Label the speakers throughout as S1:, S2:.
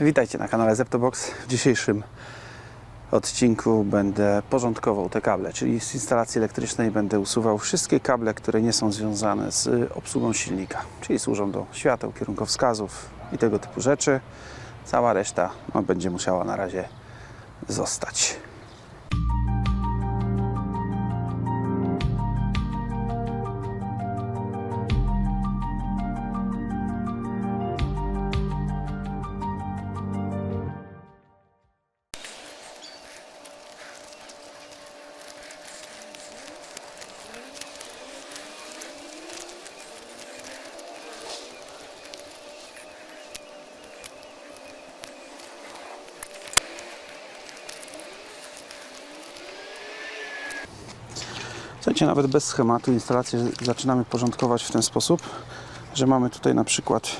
S1: Witajcie na kanale Zeptobox. W dzisiejszym odcinku będę porządkował te kable, czyli z instalacji elektrycznej będę usuwał wszystkie kable, które nie są związane z obsługą silnika, czyli służą do świateł, kierunkowskazów i tego typu rzeczy. Cała reszta no, będzie musiała na razie zostać. Słuchajcie, nawet bez schematu instalację zaczynamy porządkować w ten sposób, że mamy tutaj na przykład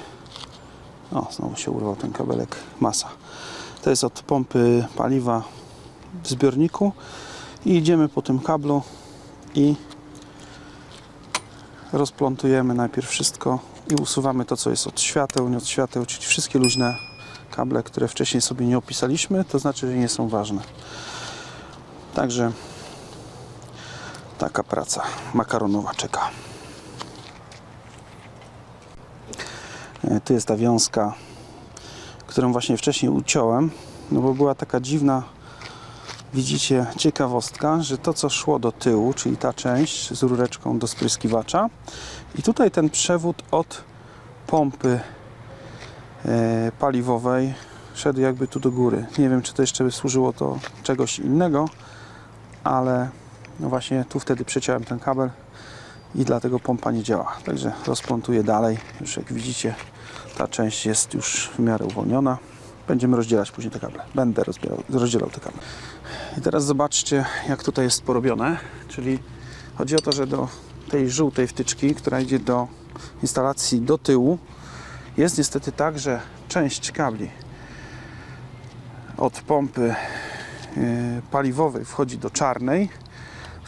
S1: o, znowu się urwał ten kabelek masa. To jest od pompy paliwa w zbiorniku i idziemy po tym kablu i rozplątujemy najpierw wszystko i usuwamy to, co jest od świateł, nie od świateł, czyli wszystkie luźne kable, które wcześniej sobie nie opisaliśmy, to znaczy, że nie są ważne. Także taka praca makaronowa czeka. E, Tu jest ta wiązka, którą właśnie wcześniej uciąłem, no bo była taka dziwna, widzicie, ciekawostka, że to co szło do tyłu, czyli ta część z rureczką do spryskiwacza i tutaj ten przewód od pompy e, paliwowej szedł jakby tu do góry. Nie wiem, czy to jeszcze by służyło to czegoś innego, ale no właśnie tu wtedy przeciąłem ten kabel i dlatego pompa nie działa. Także rozplątuję dalej. Już jak widzicie, ta część jest już w miarę uwolniona. Będziemy rozdzielać później te kable. Będę rozdzielał, te kable. I teraz zobaczcie, jak tutaj jest porobione. Czyli chodzi o to, że do tej żółtej wtyczki, która idzie do instalacji do tyłu, jest niestety tak, że część kabli od pompy yy, paliwowej wchodzi do czarnej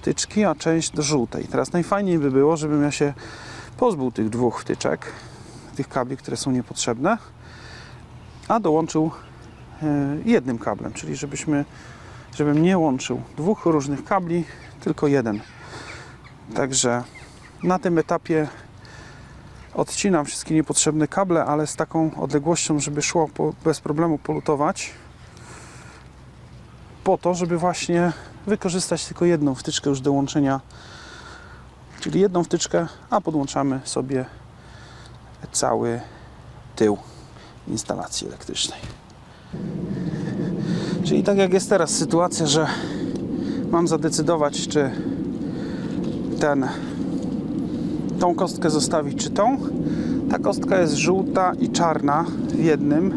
S1: wtyczki, a część do żółtej. Teraz najfajniej by było, żebym ja się pozbył tych dwóch wtyczek, tych kabli, które są niepotrzebne, a dołączył e, jednym kablem, czyli żebyśmy, żebym nie łączył dwóch różnych kabli, tylko jeden. Także na tym etapie odcinam wszystkie niepotrzebne kable, ale z taką odległością, żeby szło po, bez problemu polutować po to, żeby właśnie wykorzystać tylko jedną wtyczkę już do łączenia, czyli jedną wtyczkę, a podłączamy sobie cały tył instalacji elektrycznej. Czyli tak jak jest teraz sytuacja, że mam zadecydować, czy ten, tą kostkę zostawić, czy tą. Ta kostka jest żółta i czarna w jednym,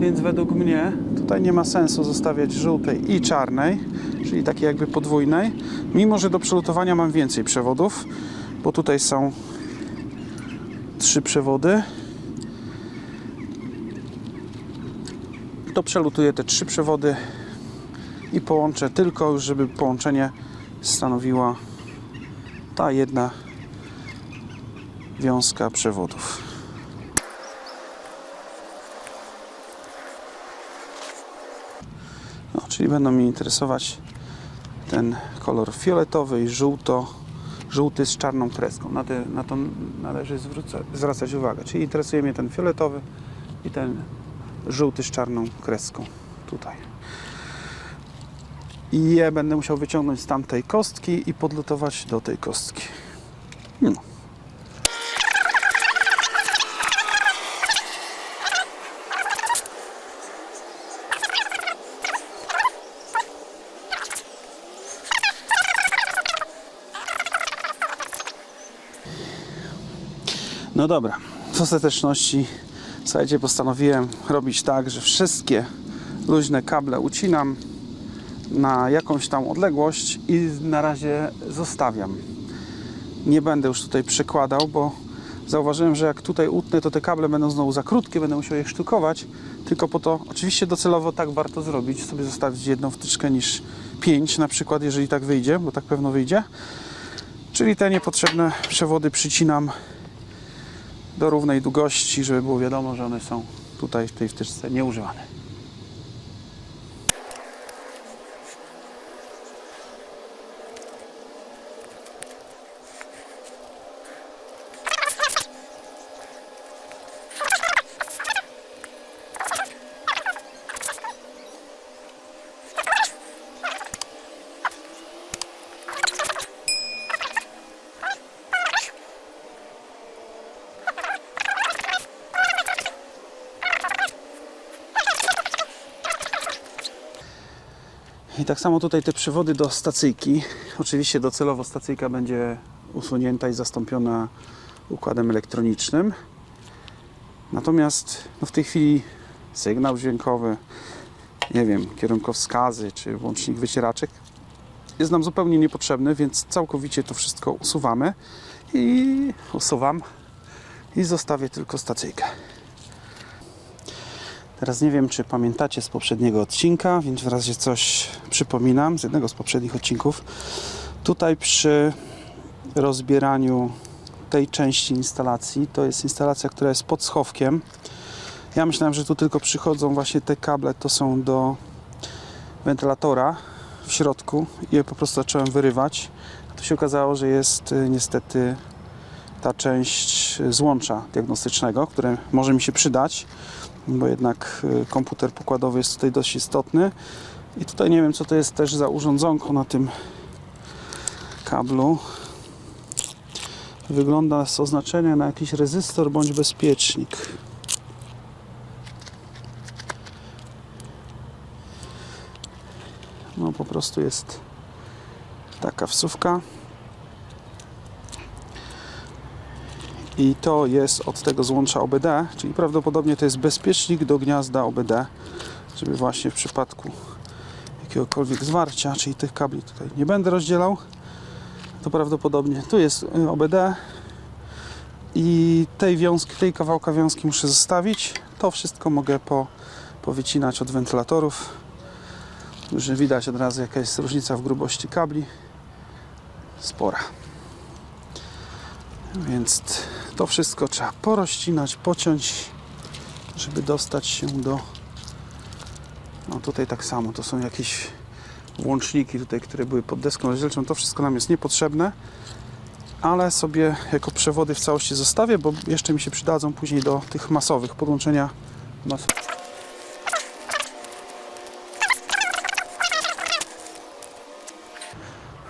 S1: więc według mnie tutaj nie ma sensu zostawiać żółtej i czarnej, czyli takiej jakby podwójnej, mimo że do przelutowania mam więcej przewodów, bo tutaj są trzy przewody. To przelutuję te trzy przewody i połączę tylko, żeby połączenie stanowiła ta jedna wiązka przewodów. Czyli będą mnie interesować ten kolor fioletowy i żółto, żółty z czarną kreską. Na, te, na to należy zwróca, zwracać uwagę. Czyli interesuje mnie ten fioletowy i ten żółty z czarną kreską tutaj. I je będę musiał wyciągnąć z tamtej kostki i podlutować do tej kostki. No. No dobra, w ostateczności słuchajcie, postanowiłem robić tak, że wszystkie luźne kable ucinam na jakąś tam odległość i na razie zostawiam. Nie będę już tutaj przekładał, bo zauważyłem, że jak tutaj utnę, to te kable będą znowu za krótkie, będę musiał je sztukować. Tylko po to, oczywiście docelowo tak warto zrobić, sobie zostawić jedną wtyczkę niż pięć na przykład, jeżeli tak wyjdzie, bo tak pewno wyjdzie. Czyli te niepotrzebne przewody przycinam do równej długości, żeby było wiadomo, że one są tutaj w tej wtyczce nieużywany. I tak samo tutaj te przewody do stacyjki. Oczywiście docelowo stacyjka będzie usunięta i zastąpiona układem elektronicznym. Natomiast no w tej chwili sygnał dźwiękowy, nie wiem, kierunkowskazy czy łącznik wycieraczek jest nam zupełnie niepotrzebny, więc całkowicie to wszystko usuwamy i usuwam i zostawię tylko stacyjkę. Teraz nie wiem, czy pamiętacie z poprzedniego odcinka, więc w razie coś przypominam z jednego z poprzednich odcinków. Tutaj przy rozbieraniu tej części instalacji, to jest instalacja, która jest pod schowkiem. Ja myślałem, że tu tylko przychodzą właśnie te kable, to są do wentylatora w środku i je po prostu zacząłem wyrywać. Tu się okazało, że jest y, niestety ta część złącza diagnostycznego, które może mi się przydać bo jednak y, komputer pokładowy jest tutaj dość istotny. I tutaj nie wiem, co to jest też za urządzonko na tym kablu. Wygląda z oznaczenia na jakiś rezystor bądź bezpiecznik. No po prostu jest taka wsówka. I to jest od tego złącza OBD, czyli prawdopodobnie to jest bezpiecznik do gniazda OBD, żeby właśnie w przypadku jakiegokolwiek zwarcia, czyli tych kabli tutaj nie będę rozdzielał, to prawdopodobnie tu jest y, OBD i tej wiązki, tej kawałka wiązki muszę zostawić. To wszystko mogę po, powycinać od wentylatorów. Już widać od razu jaka jest różnica w grubości kabli. Spora. Więc to wszystko trzeba porozcinać, pociąć, żeby dostać się do. No tutaj tak samo, to są jakieś łączniki tutaj, które były pod deską rozdzielczą. To wszystko nam jest niepotrzebne, ale sobie jako przewody w całości zostawię, bo jeszcze mi się przydadzą później do tych masowych podłączenia masowych.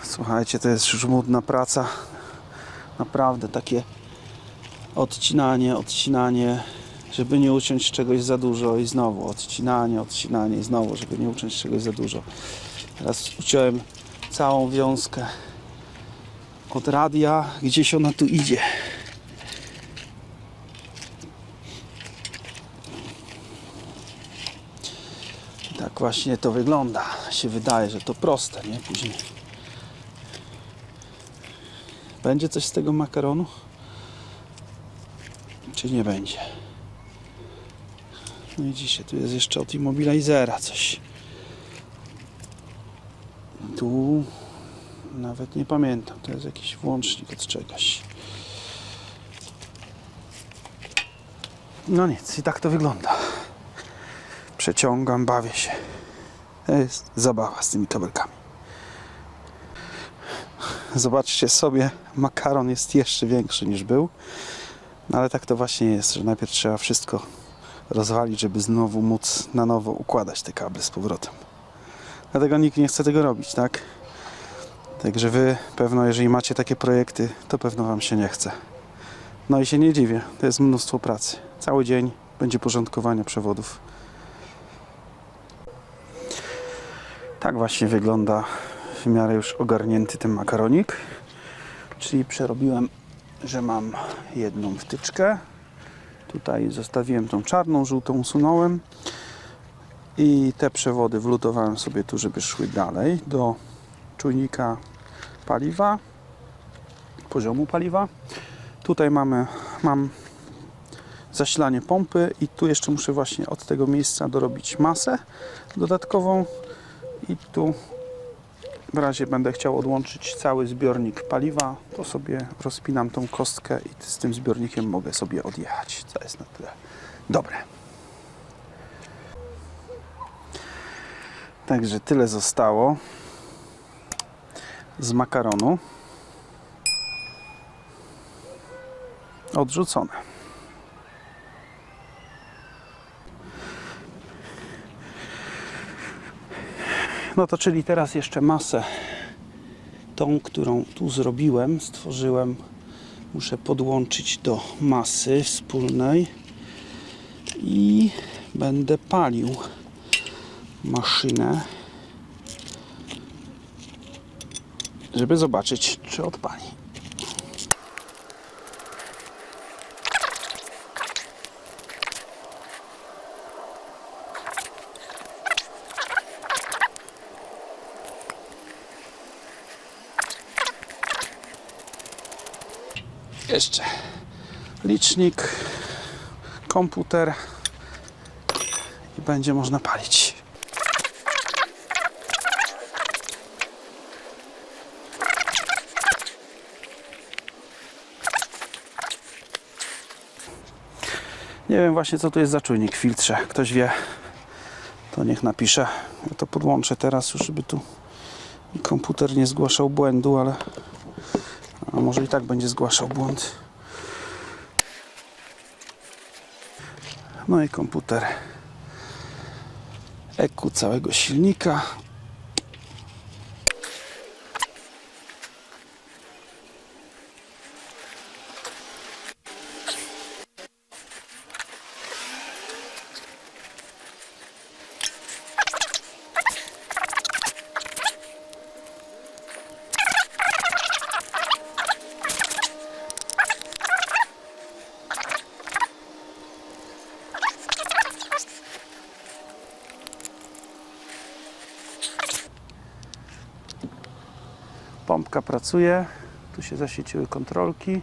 S1: Słuchajcie, to jest żmudna praca. Naprawdę takie odcinanie, odcinanie, żeby nie uciąć czegoś za dużo i znowu odcinanie, odcinanie i znowu, żeby nie uciąć czegoś za dużo. Teraz uciąłem całą wiązkę od radia, gdzieś ona tu idzie. Tak właśnie to wygląda. Się wydaje, że to proste, nie? Później będzie coś z tego makaronu? Czy nie będzie? No widzicie, tu jest jeszcze od immobilizera coś. Tu nawet nie pamiętam, to jest jakiś włącznik od czegoś. No nic, i tak to wygląda. Przeciągam, bawię się. To jest zabawa z tymi kabelkami. Zobaczcie sobie, makaron jest jeszcze większy niż był. No ale tak to właśnie jest, że najpierw trzeba wszystko rozwalić, żeby znowu móc na nowo układać te kable z powrotem. Dlatego nikt nie chce tego robić, tak? Także wy pewno, jeżeli macie takie projekty, to pewno wam się nie chce. No i się nie dziwię, to jest mnóstwo pracy. Cały dzień będzie porządkowania przewodów. Tak właśnie wygląda w miarę już ogarnięty ten makaronik. Czyli przerobiłem, że mam jedną wtyczkę. Tutaj zostawiłem tą czarną, żółtą usunąłem. I te przewody wlutowałem sobie tu, żeby szły dalej do czujnika paliwa, poziomu paliwa. Tutaj mamy, mam zasilanie pompy i tu jeszcze muszę właśnie od tego miejsca dorobić masę dodatkową i tu w razie będę chciał odłączyć cały zbiornik paliwa, to sobie rozpinam tą kostkę i z tym zbiornikiem mogę sobie odjechać, co jest na tyle dobre. Także tyle zostało z makaronu odrzucone. No to czyli teraz jeszcze masę tą, którą tu zrobiłem, stworzyłem, muszę podłączyć do masy wspólnej i będę palił maszynę, żeby zobaczyć, czy odpali. Jeszcze licznik, komputer i będzie można palić. Nie wiem właśnie co to jest za czujnik w filtrze. Ktoś wie, to niech napisze. Ja to podłączę teraz żeby tu komputer nie zgłaszał błędu, ale a może i tak będzie zgłaszał błąd. No i komputer EQ całego silnika. Pompka pracuje. Tu się zaświeciły kontrolki.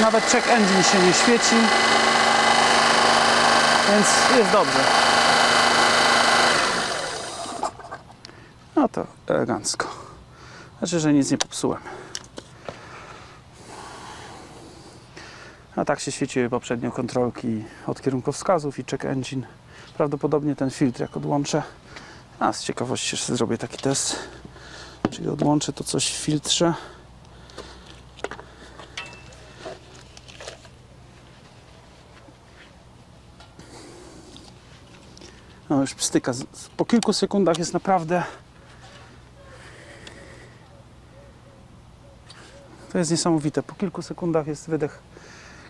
S1: Nawet check engine się nie świeci. Więc jest dobrze. No to elegancko. Znaczy, że nic nie popsułem. A tak się świeciły poprzednio kontrolki od kierunkowskazów i check engine. Prawdopodobnie ten filtr jak odłączę. A z ciekawości jeszcze zrobię taki test. Czyli odłączę to coś w filtrze. No już styka. Z- Po kilku sekundach jest naprawdę. To jest niesamowite. Po kilku sekundach jest wydech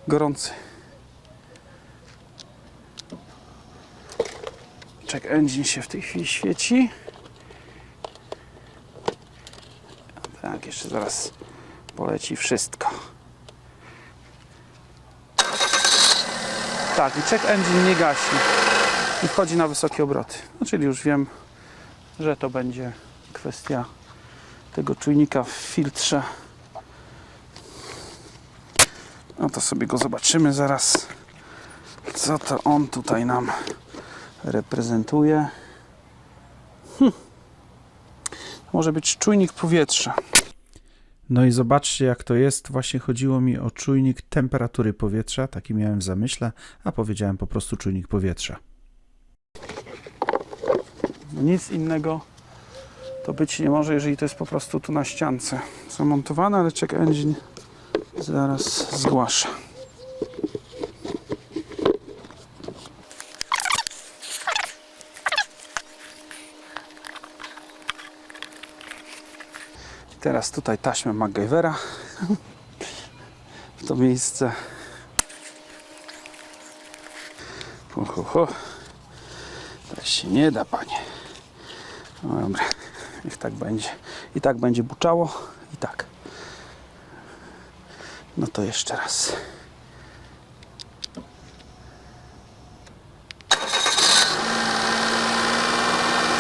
S1: gorący. Check engine się w tej chwili świeci. Tak, jeszcze zaraz poleci wszystko. Tak, i check engine nie gasi i wchodzi na wysokie obroty. No, czyli już wiem, że to będzie kwestia tego czujnika w filtrze. No to sobie go zobaczymy zaraz, co to on tutaj nam reprezentuje. Hm. Może być czujnik powietrza. No i zobaczcie, jak to jest. Właśnie chodziło mi o czujnik temperatury powietrza. Taki miałem w zamyśle, a powiedziałem po prostu czujnik powietrza. Nic innego to być nie może, jeżeli to jest po prostu tu na ściance zamontowane, ale check engine zaraz zgłasza. Teraz tutaj taśmę MacGyvera w to miejsce. Hu, hu, hu. Tak się nie da, panie. No dobra, niech tak będzie. I tak będzie buczało, i tak. No to jeszcze raz.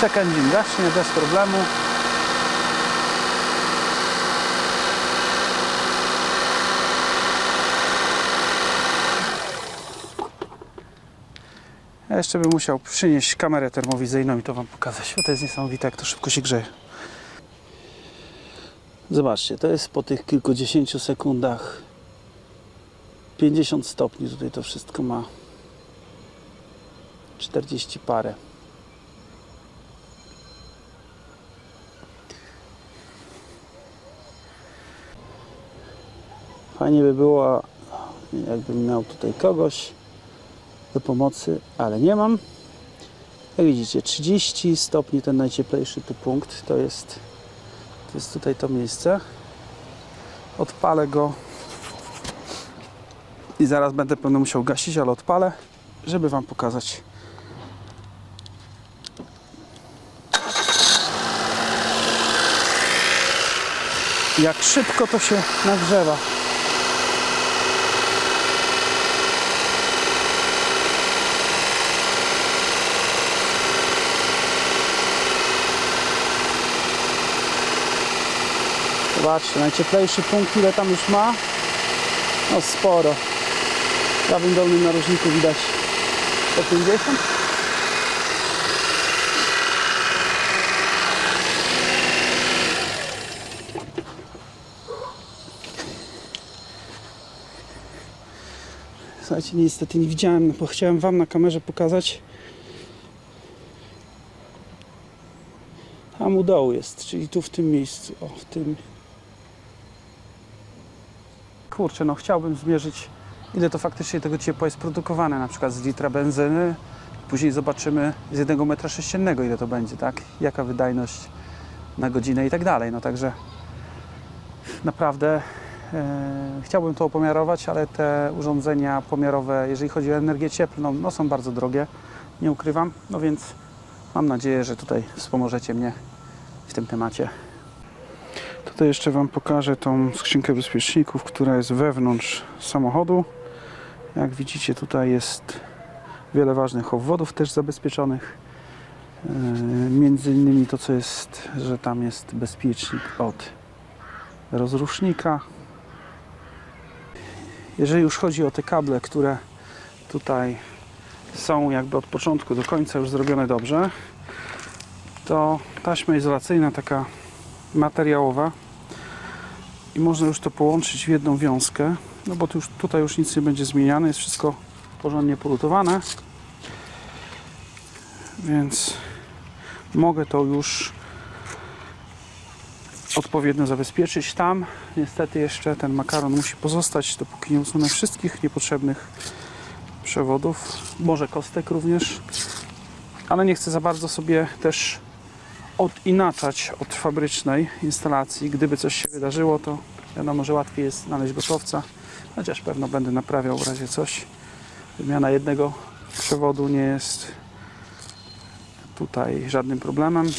S1: Check engine gaśnie bez problemu. Ja jeszcze bym musiał przynieść kamerę termowizyjną i to Wam pokazać, bo to jest niesamowite, jak to szybko się grzeje. Zobaczcie, to jest po tych kilkudziesięciu sekundach 50 stopni tutaj to wszystko ma. 40 parę. Fajnie by było, jakbym miał tutaj kogoś do pomocy, ale nie mam. Jak widzicie, 30 stopni ten najcieplejszy tu punkt to jest, to jest tutaj to miejsce. Odpalę go i zaraz będę pewno musiał gasić, ale odpalę, żeby Wam pokazać. Jak szybko to się nagrzewa. Zobaczcie, najcieplejszy punkt, ile tam już ma? No sporo. W prawym dolnym narożniku widać 150. Słuchajcie, niestety nie widziałem, bo chciałem Wam na kamerze pokazać. Tam u dołu jest, czyli tu w tym miejscu. O, w tym. Kurczę, no chciałbym zmierzyć, ile to faktycznie tego ciepła jest produkowane, na przykład z litra benzyny. Później zobaczymy z jednego metra sześciennego, ile to będzie, tak? Jaka wydajność na godzinę i tak dalej. No także naprawdę e, chciałbym to opomiarować, ale te urządzenia pomiarowe, jeżeli chodzi o energię cieplną, no są bardzo drogie, nie ukrywam. No więc mam nadzieję, że tutaj wspomożecie mnie w tym temacie. Tutaj jeszcze Wam pokażę tą skrzynkę bezpieczników, która jest wewnątrz samochodu. Jak widzicie, tutaj jest wiele ważnych obwodów też zabezpieczonych. Yy, Między innymi to, co jest, że tam jest bezpiecznik od rozrusznika. Jeżeli już chodzi o te kable, które tutaj są jakby od początku do końca już zrobione dobrze, to taśma izolacyjna taka materiałowa i można już to połączyć w jedną wiązkę, no bo tu już, tutaj już nic nie będzie zmieniane, jest wszystko porządnie polutowane, więc mogę to już odpowiednio zabezpieczyć. Tam. Niestety jeszcze ten makaron musi pozostać, dopóki nie usunę wszystkich niepotrzebnych przewodów, może kostek również, ale nie chcę za bardzo sobie też odinaczać od fabrycznej instalacji. Gdyby coś się wydarzyło, to wiadomo, że łatwiej jest znaleźć gotowca, chociaż pewno będę naprawiał w razie coś. Wymiana jednego przewodu nie jest tutaj żadnym problemem.